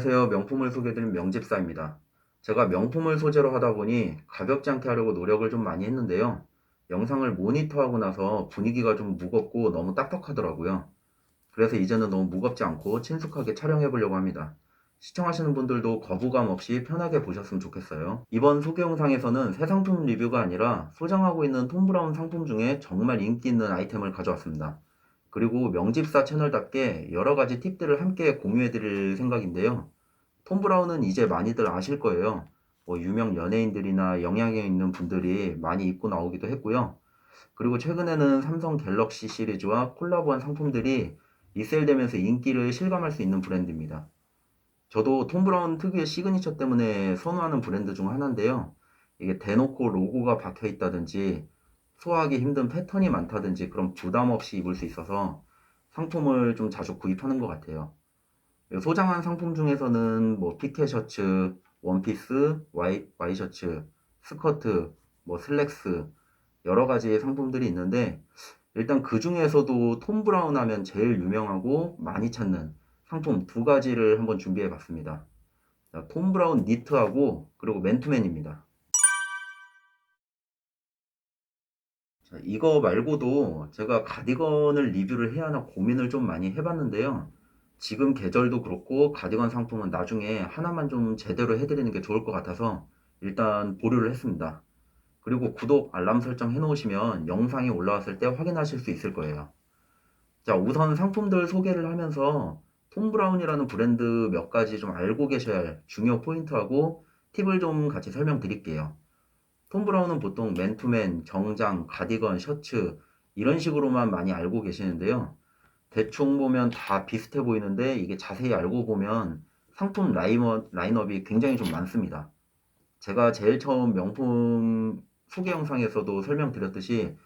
안녕하세요. 명품을 소개해드린 명집사입니다. 제가 명품을 소재로 하다 보니 가볍지 않게 하려고 노력을 좀 많이 했는데요. 영상을 모니터하고 나서 분위기가 좀 무겁고 너무 딱딱하더라고요. 그래서 이제는 너무 무겁지 않고 친숙하게 촬영해 보려고 합니다. 시청하시는 분들도 거부감 없이 편하게 보셨으면 좋겠어요. 이번 소개 영상에서는 새 상품 리뷰가 아니라 소장하고 있는 톰 브라운 상품 중에 정말 인기 있는 아이템을 가져왔습니다. 그리고 명집사 채널답게 여러 가지 팁들을 함께 공유해 드릴 생각인데요. 톰 브라운은 이제 많이들 아실 거예요. 뭐 유명 연예인들이나 영향력 있는 분들이 많이 입고 나오기도 했고요. 그리고 최근에는 삼성 갤럭시 시리즈와 콜라보한 상품들이 리셀되면서 인기를 실감할 수 있는 브랜드입니다. 저도 톰 브라운 특유의 시그니처 때문에 선호하는 브랜드 중 하나인데요. 이게 대놓고 로고가 박혀 있다든지 소화하기 힘든 패턴이 많다든지 그런 부담 없이 입을 수 있어서 상품을 좀 자주 구입하는 것 같아요. 소장한 상품 중에서는 뭐 피켓 셔츠, 원피스, 와이, 와이셔츠, 스커트, 뭐 슬랙스 여러 가지 상품들이 있는데 일단 그 중에서도 톰 브라운 하면 제일 유명하고 많이 찾는 상품 두 가지를 한번 준비해 봤습니다. 자, 톰 브라운 니트하고 그리고 맨투맨입니다. 자, 이거 말고도 제가 가디건을 리뷰를 해야 하나 고민을 좀 많이 해봤는데요. 지금 계절도 그렇고 가디건 상품은 나중에 하나만 좀 제대로 해드리는 게 좋을 것 같아서 일단 보류를 했습니다. 그리고 구독, 알람 설정 해놓으시면 영상이 올라왔을 때 확인하실 수 있을 거예요. 자, 우선 상품들 소개를 하면서 톰 브라운이라는 브랜드 몇 가지 좀 알고 계셔야 할 중요 포인트하고 팁을 좀 같이 설명드릴게요. 톰 브라운은 보통 맨투맨, 정장, 가디건, 셔츠 이런 식으로만 많이 알고 계시는데요. 대충 보면 다 비슷해 보이는데 이게 자세히 알고 보면 상품 라인업, 라인업이 굉장히 좀 많습니다. 제가 제일 처음 명품 소개 영상에서도 설명드렸듯이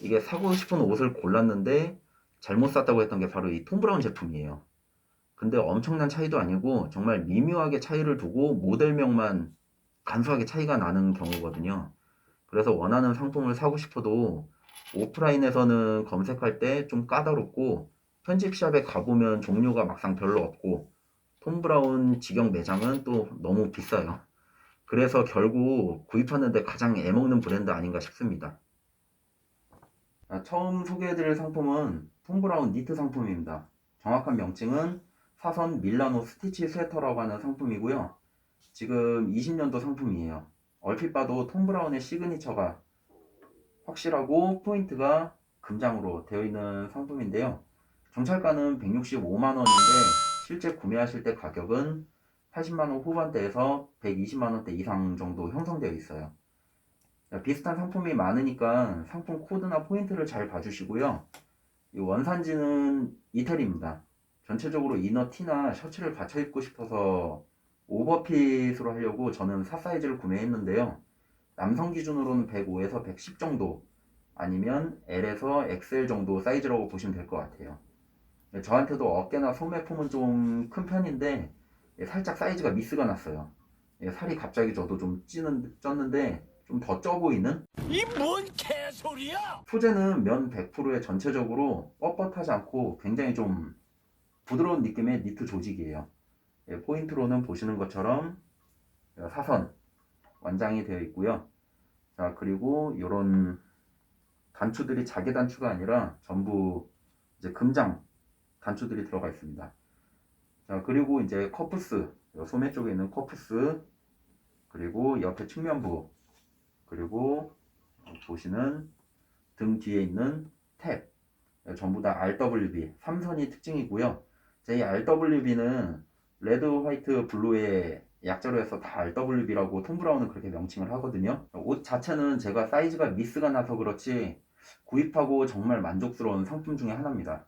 이게 사고 싶은 옷을 골랐는데 잘못 샀다고 했던 게 바로 이 톰 브라운 제품이에요. 근데 엄청난 차이도 아니고 정말 미묘하게 차이를 두고 모델명만 간소하게 차이가 나는 경우거든요. 그래서 원하는 상품을 사고 싶어도 오프라인에서는 검색할 때 좀 까다롭고 편집샵에 가보면 종류가 막상 별로 없고 톰 브라운 직영 매장은 또 너무 비싸요. 그래서 결국 구입하는데 가장 애먹는 브랜드 아닌가 싶습니다. 아, 처음 소개해드릴 상품은 톰 브라운 니트 상품입니다. 정확한 명칭은 사선 밀라노 스티치 스웨터라고 하는 상품이고요. 지금 20년도 상품이에요. 얼핏 봐도 톰 브라운의 시그니처가 확실하고 포인트가 금장으로 되어 있는 상품인데요. 정찰가는 165만 원인데 실제 구매하실 때 가격은 80만 원 후반대에서 120만 원대 이상 정도 형성되어 있어요. 비슷한 상품이 많으니까 상품 코드나 포인트를 잘 봐주시고요. 이 원산지는 이태리입니다. 전체적으로 이너 티나 셔츠를 받쳐 입고 싶어서 오버핏으로 하려고 저는 4 사이즈를 구매했는데요. 남성 기준으로는 105에서 110 정도 아니면 L에서 XL 정도 사이즈라고 보시면 될 것 같아요. 저한테도 어깨나 소매 폼은 좀 큰 편인데 살짝 사이즈가 미스가 났어요. 살이 갑자기 저도 좀 찌는, 쪘는데 좀 더 쪄 보이는? 이 뭔 개소리야! 소재는 면 100%에 전체적으로 뻣뻣하지 않고 굉장히 좀 부드러운 느낌의 니트 조직이에요. 예, 포인트로는 보시는 것처럼 사선 완장이 되어 있고요. 자 그리고 이런 단추들이 자개 단추가 아니라 전부 이제 금장 단추들이 들어가 있습니다. 자 그리고 이제 커프스 소매 쪽에 있는 커프스 그리고 옆에 측면부 그리고 보시는 등 뒤에 있는 탭 전부 다 RWB 3선이 특징이고요. 제 RWB는 레드, 화이트, 블루의 약자로 해서 다 RWB라고 톰 브라운은 그렇게 명칭을 하거든요. 옷 자체는 제가 사이즈가 미스가 나서 그렇지 구입하고 정말 만족스러운 상품 중에 하나입니다.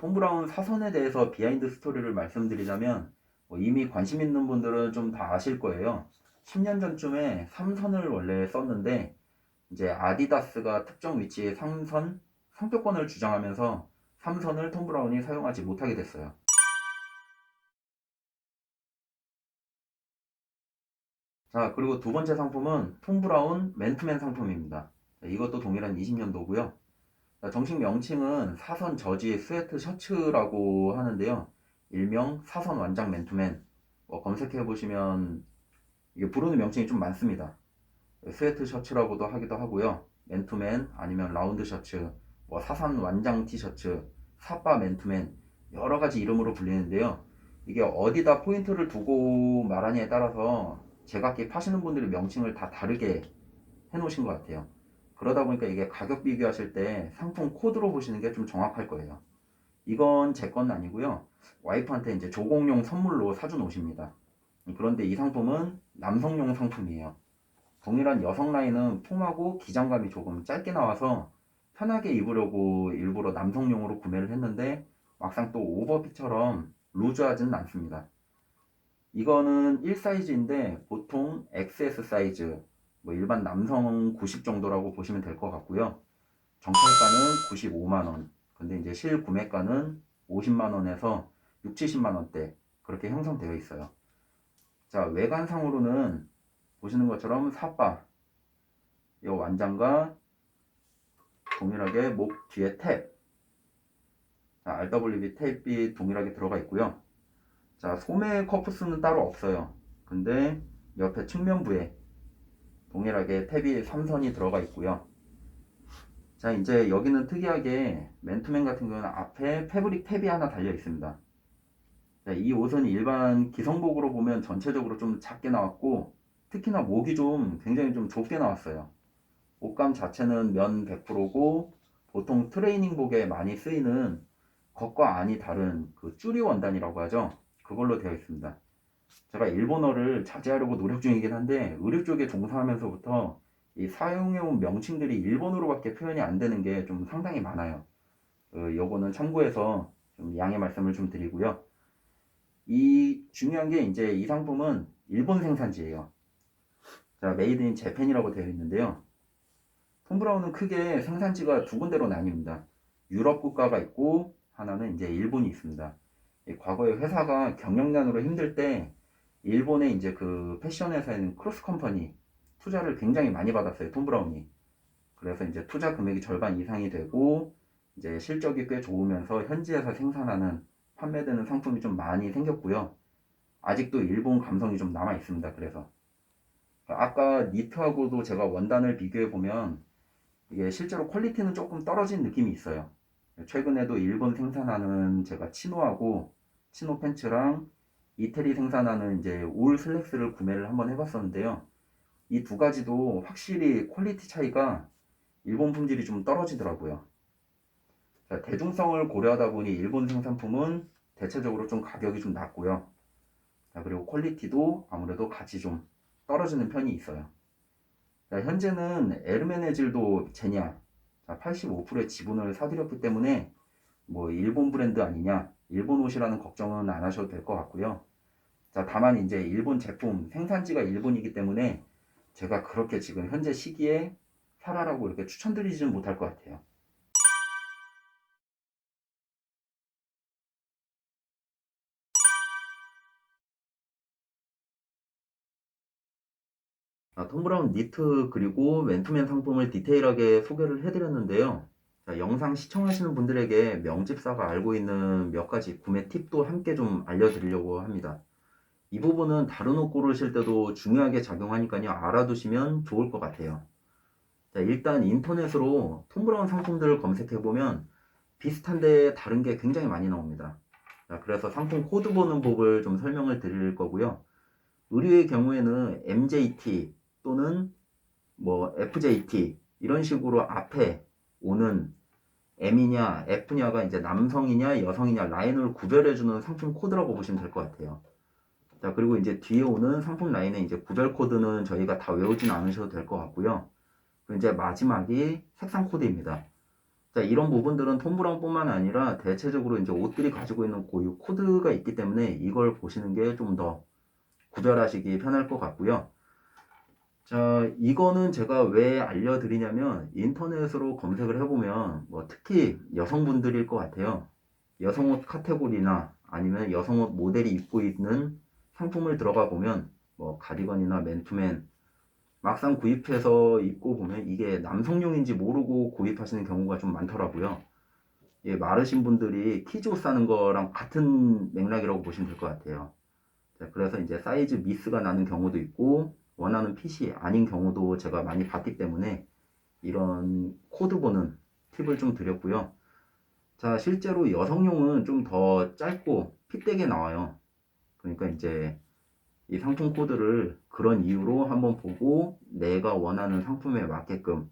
톰 브라운 사선에 대해서 비하인드 스토리를 말씀드리자면 뭐 이미 관심 있는 분들은 좀 다 아실 거예요. 10년 전쯤에 3선을 원래 썼는데 이제 아디다스가 특정 위치에 3선 상표권을 주장하면서 3선을 톰 브라운이 사용하지 못하게 됐어요. 자, 그리고 두 번째 상품은 톰 브라운 맨투맨 상품입니다. 자, 이것도 동일한 20년도고요. 정식 명칭은 사선 저지 스웨트 셔츠라고 하는데요. 일명 사선 완장 맨투맨. 뭐 검색해 보시면 이게 부르는 명칭이 좀 많습니다. 스웨트 셔츠라고도 하기도 하고요. 맨투맨 아니면 라운드 셔츠, 뭐 사산 완장 티셔츠, 사빠 맨투맨 여러 가지 이름으로 불리는데요. 이게 어디다 포인트를 두고 말하냐에 따라서 제각기 파시는 분들이 명칭을 다 다르게 해놓으신 것 같아요. 그러다 보니까 이게 가격 비교하실 때 상품 코드로 보시는 게 좀 정확할 거예요. 이건 제 건 아니고요. 와이프한테 이제 조공용 선물로 사준 옷입니다. 그런데 이 상품은 남성용 상품이에요. 동일한 여성 라인은 폼하고 기장감이 조금 짧게 나와서 편하게 입으려고 일부러 남성용으로 구매를 했는데 막상 또 오버핏처럼 루즈하지는 않습니다. 이거는 1 사이즈인데 보통 XS 사이즈, 뭐 일반 남성 90 정도라고 보시면 될 것 같고요. 정찰가는 95만 원. 근데 이제 실 구매가는 50만 원에서 6, 70만 원대 그렇게 형성되어 있어요. 자, 외관상으로는 보시는 것처럼 사바, 이 완장과 동일하게 목 뒤에 탭, 자, RWB 탭이 동일하게 들어가 있고요. 자, 소매 커프스는 따로 없어요. 근데 옆에 측면부에 동일하게 탭이 3선이 들어가 있고요. 자, 이제 여기는 특이하게 맨투맨 같은 경우는 앞에 패브릭 탭이 하나 달려 있습니다. 자, 이 옷은 일반 기성복으로 보면 전체적으로 좀 작게 나왔고, 특히나 목이 좀 굉장히 좀 좁게 나왔어요. 옷감 자체는 면 100%고, 보통 트레이닝복에 많이 쓰이는 겉과 안이 다른 그 쭈리 원단이라고 하죠. 그걸로 되어 있습니다. 제가 일본어를 자제하려고 노력 중이긴 한데, 의류 쪽에 종사하면서부터 이 사용해온 명칭들이 일본어로밖에 표현이 안 되는 게 좀 상당히 많아요. 어, 요거는 참고해서 좀 양해 말씀을 좀 드리고요. 이 중요한 게 이제 이 상품은 일본 생산지예요. 자, 메이드 인 재팬이라고 되어 있는데요. 톰 브라운은 크게 생산지가 두 군데로 나뉩니다. 유럽 국가가 있고 하나는 이제 일본이 있습니다. 이 과거에 회사가 경영난으로 힘들 때 일본의 이제 그 패션 회사인 크로스 컴퍼니 투자를 굉장히 많이 받았어요. 톰 브라운이. 그래서 이제 투자 금액이 절반 이상이 되고 이제 실적이 꽤 좋으면서 현지에서 생산하는 판매되는 상품이 좀 많이 생겼고요. 아직도 일본 감성이 좀 남아 있습니다. 그래서 아까 니트하고도 제가 원단을 비교해 보면 이게 실제로 퀄리티는 조금 떨어진 느낌이 있어요. 최근에도 일본 생산하는 제가 치노하고 치노 팬츠랑 이태리 생산하는 이제 울 슬랙스를 구매를 한번 해봤었는데요. 이 두 가지도 확실히 퀄리티 차이가 일본 품질이 좀 떨어지더라고요. 자, 대중성을 고려하다 보니 일본 생산품은 대체적으로 좀 가격이 좀 낮고요. 자, 그리고 퀄리티도 아무래도 같이 좀 떨어지는 편이 있어요. 자, 현재는 에르메네질도 제냐 85%의 지분을 사들였기 때문에 뭐 일본 브랜드 아니냐 일본 옷이라는 걱정은 안 하셔도 될 것 같고요. 자, 다만 이제 일본 제품 생산지가 일본이기 때문에 제가 그렇게 지금 현재 시기에 사라라고 이렇게 추천드리지는 못할 것 같아요. 아, 톰 브라운 니트 그리고 맨투맨 상품을 디테일하게 소개를 해드렸는데요. 자, 영상 시청하시는 분들에게 명집사가 알고 있는 몇 가지 구매 팁도 함께 좀 알려드리려고 합니다. 이 부분은 다른 옷 고르실 때도 중요하게 작용하니까요. 알아두시면 좋을 것 같아요. 자, 일단 인터넷으로 톰 브라운 상품들을 검색해보면 비슷한데 다른 게 굉장히 많이 나옵니다. 자, 그래서 상품 코드 보는 법을 좀 설명을 드릴 거고요. 의류의 경우에는 MJT 또는 뭐 FJT 이런 식으로 앞에 오는 M이냐 F냐가 이제 남성이냐 여성이냐 라인을 구별해주는 상품 코드라고 보시면 될 것 같아요. 자 그리고 이제 뒤에 오는 상품 라인의 이제 구별 코드는 저희가 다 외우진 않으셔도 될 것 같고요. 이제 마지막이 색상 코드입니다. 자 이런 부분들은 톰 브라운뿐만 아니라 대체적으로 이제 옷들이 가지고 있는 고유 코드가 있기 때문에 이걸 보시는 게 좀 더 구별하시기 편할 것 같고요. 자, 이거는 제가 왜 알려드리냐면 인터넷으로 검색을 해보면 뭐 특히 여성분들일 것 같아요. 여성 옷 카테고리나 아니면 여성 옷 모델이 입고 있는 상품을 들어가 보면 뭐 가디건이나 맨투맨 막상 구입해서 입고 보면 이게 남성용인지 모르고 구입하시는 경우가 좀 많더라고요. 예, 마르신 분들이 키즈 옷 사는 거랑 같은 맥락이라고 보시면 될 것 같아요. 자, 그래서 이제 사이즈 미스가 나는 경우도 있고 원하는 핏이 아닌 경우도 제가 많이 봤기 때문에 이런 코드 보는 팁을 좀 드렸고요. 자, 실제로 여성용은 좀 더 짧고 핏되게 나와요. 그러니까 이제 이 상품 코드를 그런 이유로 한번 보고 내가 원하는 상품에 맞게끔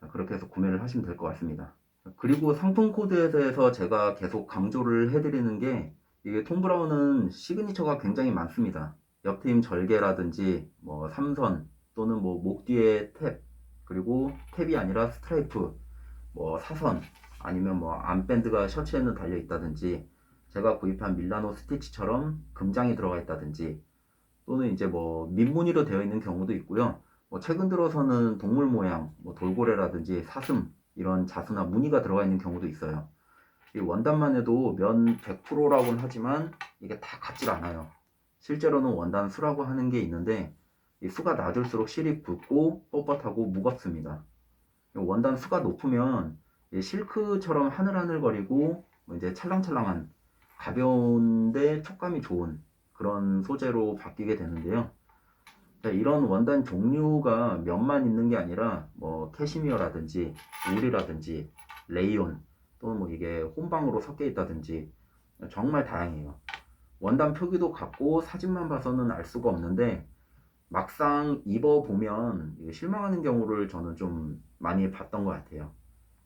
자, 그렇게 해서 구매를 하시면 될 것 같습니다. 그리고 상품 코드에 대해서 제가 계속 강조를 해드리는 게 이게 톰 브라운은 시그니처가 굉장히 많습니다. 옆트임 절개라든지 뭐 삼선 또는 뭐 목 뒤에 탭 그리고 탭이 아니라 스트라이프 뭐 사선 아니면 뭐 암밴드가 셔츠에는 달려 있다든지 제가 구입한 밀라노 스티치처럼 금장이 들어가 있다든지 또는 이제 뭐 민무늬로 되어 있는 경우도 있고요. 뭐 최근 들어서는 동물 모양, 뭐 돌고래라든지 사슴 이런 자수나 무늬가 들어가 있는 경우도 있어요. 이 원단만 해도 면 100%라고는 하지만 이게 다 같질 않아요. 실제로는 원단 수라고 하는 게 있는데 이 수가 낮을수록 실이 굵고 뻣뻣하고 무겁습니다. 이 원단 수가 높으면 이 실크처럼 하늘하늘거리고 뭐 이제 찰랑찰랑한 가벼운데 촉감이 좋은 그런 소재로 바뀌게 되는데요. 자, 이런 원단 종류가 몇만 있는 게 아니라 뭐 캐시미어라든지 울이라든지 레이온 또는 뭐 이게 혼방으로 섞여 있다든지 정말 다양해요. 원단 표기도 같고 사진만 봐서는 알 수가 없는데 막상 입어보면 실망하는 경우를 저는 좀 많이 봤던 것 같아요.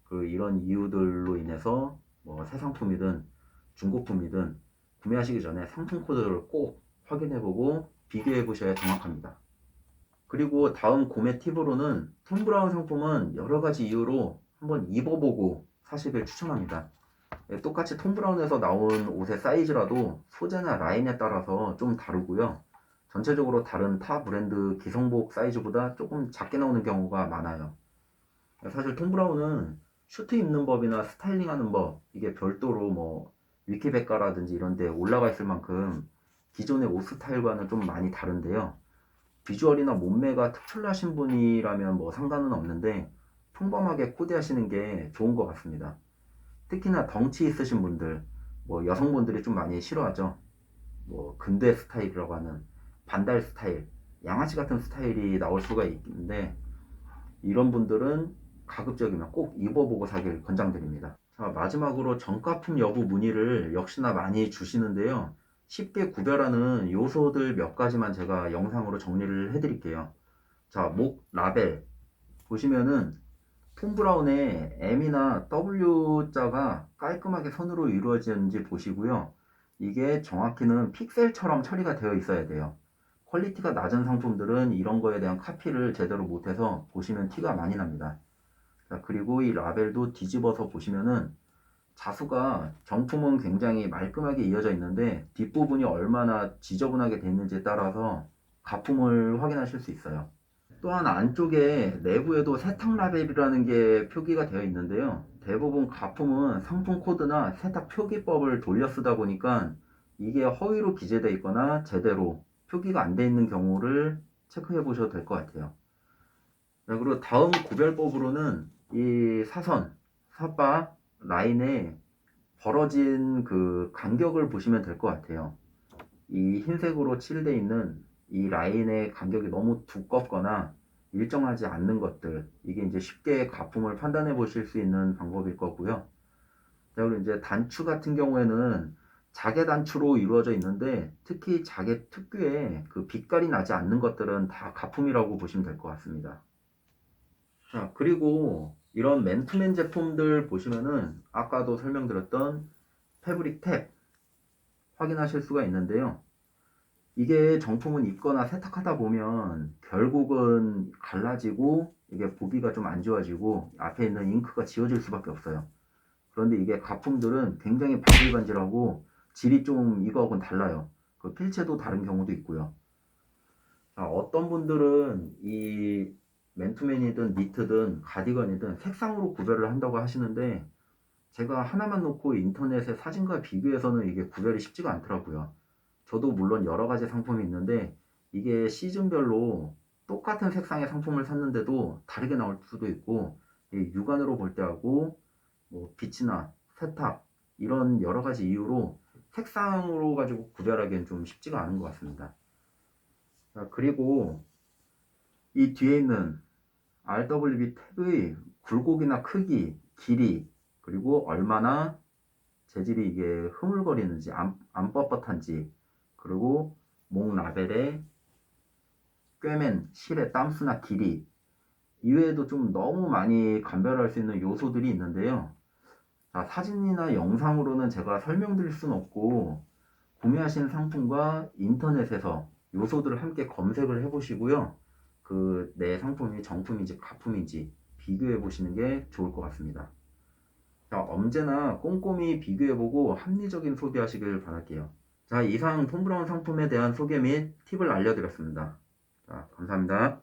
그 이런 이유들로 인해서 뭐 새 상품이든 중고품이든 구매하시기 전에 상품 코드를 꼭 확인해보고 비교해보셔야 정확합니다. 그리고 다음 구매 팁으로는 톰 브라운 상품은 여러 가지 이유로 한번 입어보고 사시길 추천합니다. 예, 똑같이 톰 브라운에서 나온 옷의 사이즈라도 소재나 라인에 따라서 좀 다르고요. 전체적으로 다른 타 브랜드 기성복 사이즈보다 조금 작게 나오는 경우가 많아요. 사실 톰 브라운은 슈트 입는 법이나 스타일링 하는 법, 이게 별도로 뭐 위키백과라든지 이런 데 올라가 있을 만큼 기존의 옷 스타일과는 좀 많이 다른데요. 비주얼이나 몸매가 특출나신 분이라면 뭐 상관은 없는데 평범하게 코디하시는 게 좋은 것 같습니다. 특히나 덩치 있으신 분들, 뭐 여성분들이 좀 많이 싫어하죠. 뭐 근대 스타일이라고 하는 반달 스타일, 양아치 같은 스타일이 나올 수가 있는데 이런 분들은 가급적이면 꼭 입어보고 사길 권장드립니다. 자, 마지막으로 정가품 여부 문의를 역시나 많이 주시는데요. 쉽게 구별하는 요소들 몇 가지만 제가 영상으로 정리를 해드릴게요. 자, 목 라벨 보시면은 톰 브라운의 M이나 W자가 깔끔하게 선으로 이루어지는지 보시고요. 이게 정확히는 픽셀처럼 처리가 되어 있어야 돼요. 퀄리티가 낮은 상품들은 이런 거에 대한 카피를 제대로 못해서 보시면 티가 많이 납니다. 자, 그리고 이 라벨도 뒤집어서 보시면은 자수가 정품은 굉장히 말끔하게 이어져 있는데 뒷부분이 얼마나 지저분하게 돼 있는지에 따라서 가품을 확인하실 수 있어요. 또한 안쪽에 내부에도 세탁 라벨이라는 게 표기가 되어 있는데요. 대부분 가품은 상품 코드나 세탁 표기법을 돌려 쓰다 보니까 이게 허위로 기재되어 있거나 제대로 표기가 안 돼 있는 경우를 체크해 보셔도 될 것 같아요. 자, 그리고 다음 구별법으로는 이 사선, 삿바, 라인에 벌어진 그 간격을 보시면 될 것 같아요. 이 흰색으로 칠되어 있는 이 라인의 간격이 너무 두껍거나 일정하지 않는 것들, 이게 이제 쉽게 가품을 판단해 보실 수 있는 방법일 거고요. 자, 그리고 이제 단추 같은 경우에는 자개 단추로 이루어져 있는데 특히 자개 특유의 그 빛깔이 나지 않는 것들은 다 가품이라고 보시면 될 것 같습니다. 자, 그리고 이런 맨투맨 제품들 보시면은 아까도 설명드렸던 패브릭 탭 확인하실 수가 있는데요. 이게 정품은 입거나 세탁하다 보면 결국은 갈라지고 이게 보기가 좀 안 좋아지고 앞에 있는 잉크가 지워질 수밖에 없어요. 그런데 이게 가품들은 굉장히 바질바질하고 질이 좀 이거하고는 달라요. 그 필체도 다른 경우도 있고요. 자, 어떤 분들은 이 맨투맨이든 니트든 가디건이든 색상으로 구별을 한다고 하시는데 제가 하나만 놓고 인터넷에 사진과 비교해서는 이게 구별이 쉽지가 않더라고요. 저도 물론 여러 가지 상품이 있는데 이게 시즌별로 똑같은 색상의 상품을 샀는데도 다르게 나올 수도 있고 이 육안으로 볼 때하고 뭐 빛이나 세탁 이런 여러 가지 이유로 색상으로 가지고 구별하기엔 좀 쉽지가 않은 것 같습니다. 자, 그리고 이 뒤에 있는 RWB 탭의 굴곡이나 크기, 길이, 그리고 얼마나 재질이 이게 흐물거리는지, 안, 안 뻣뻣한지, 그리고 목 라벨의 꿰맨, 실의 땀수나 길이, 이외에도 좀 너무 많이 감별할 수 있는 요소들이 있는데요. 자, 사진이나 영상으로는 제가 설명드릴 수는 없고, 구매하신 상품과 인터넷에서 요소들을 함께 검색을 해보시고요. 그 내 상품이 정품인지 가품인지 비교해 보시는 게 좋을 것 같습니다. 자, 언제나 꼼꼼히 비교해보고 합리적인 소비하시길 바랄게요. 자, 이상 톰브라운 상품에 대한 소개 및 팁을 알려드렸습니다. 자, 감사합니다.